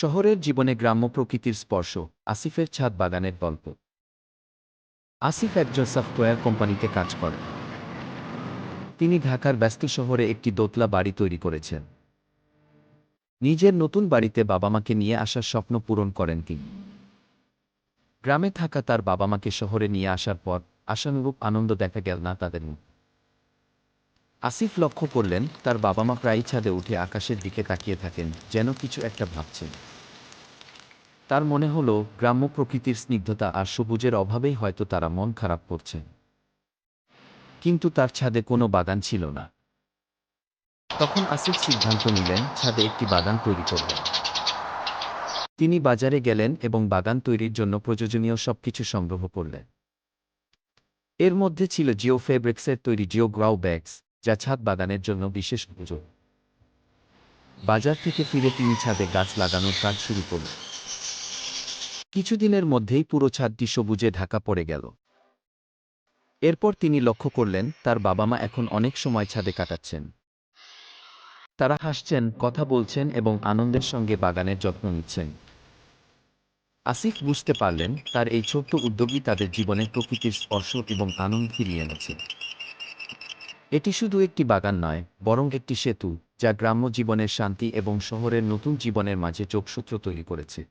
শহরের জীবনে গ্রাম্য প্রকৃতির স্পর্শ, আসিফের ছাদ বাগানের গল্প। আসিফ একজন সফটওয়্যার কোম্পানিতে কাজ করেন। তিনি ঢাকার ব্যস্ত শহরে একটি দোতলা বাড়ি তৈরি করেছেন। নিজের নতুন বাড়িতে বাবা মাকে নিয়ে আসার স্বপ্ন পূরণ করেন তিনি। গ্রামে থাকা তার বাবা মাকে শহরে নিয়ে আসার পর আশানুরূপ আনন্দ দেখা গেল না তাদের মুখ আসিফ লক্ষ্য করলেন, তার বাবা মা প্রায়ই ছাদে উঠে আকাশের দিকে তাকিয়ে থাকেন, যেন কিছু একটা ভাবছেন। তার মনে হলো, গ্রাম্য প্রকৃতির স্নিগ্ধতা আর সবুজের অভাবেই হয়তো তারা মন খারাপ করছে। কিন্তু তার ছাদে কোনো বাগান ছিল না। তখন আসিফ সিদ্ধান্ত নিলেন, ছাদে একটি বাগান তৈরি করবেন। তিনি বাজারে গেলেন এবং বাগান তৈরির জন্য প্রয়োজনীয় সবকিছু সংগ্রহ করলেন। এর মধ্যে ছিল জিও ফেব্রিক্সের তৈরি জিও গ্রাউ ব্যাগস যা ছাদ বাগানের জন্য বিশেষ উপযোগ বাজার থেকে ফিরে তিনি ছাদে গাছ লাগানোর কাজ শুরু করলেন কিছুদিনের মধ্যেই পুরো ছাদটি সবুজে ঢাকা পড়ে গেল। এরপর তিনি লক্ষ্য করলেন, তার বাবা মা এখন অনেক সময় ছাদে কাটাচ্ছেন। তারা হাসছেন, কথা বলছেন এবং আনন্দের সঙ্গে বাগানের যত্ন নিচ্ছেন। আসিফ বুঝতে পারলেন, তার এই ছোট্ট উদ্যোগই তাদের জীবনে প্রকৃতির স্পর্শ এবং আনন্দ ফিরিয়ে এনেছে। এটি শুধু একটি বাগান নয়, বরং একটি সেতু, যা গ্রাম্য জীবনের শান্তি এবং শহরের নতুন জীবনের মাঝে চোখসূত্র তৈরি করেছে।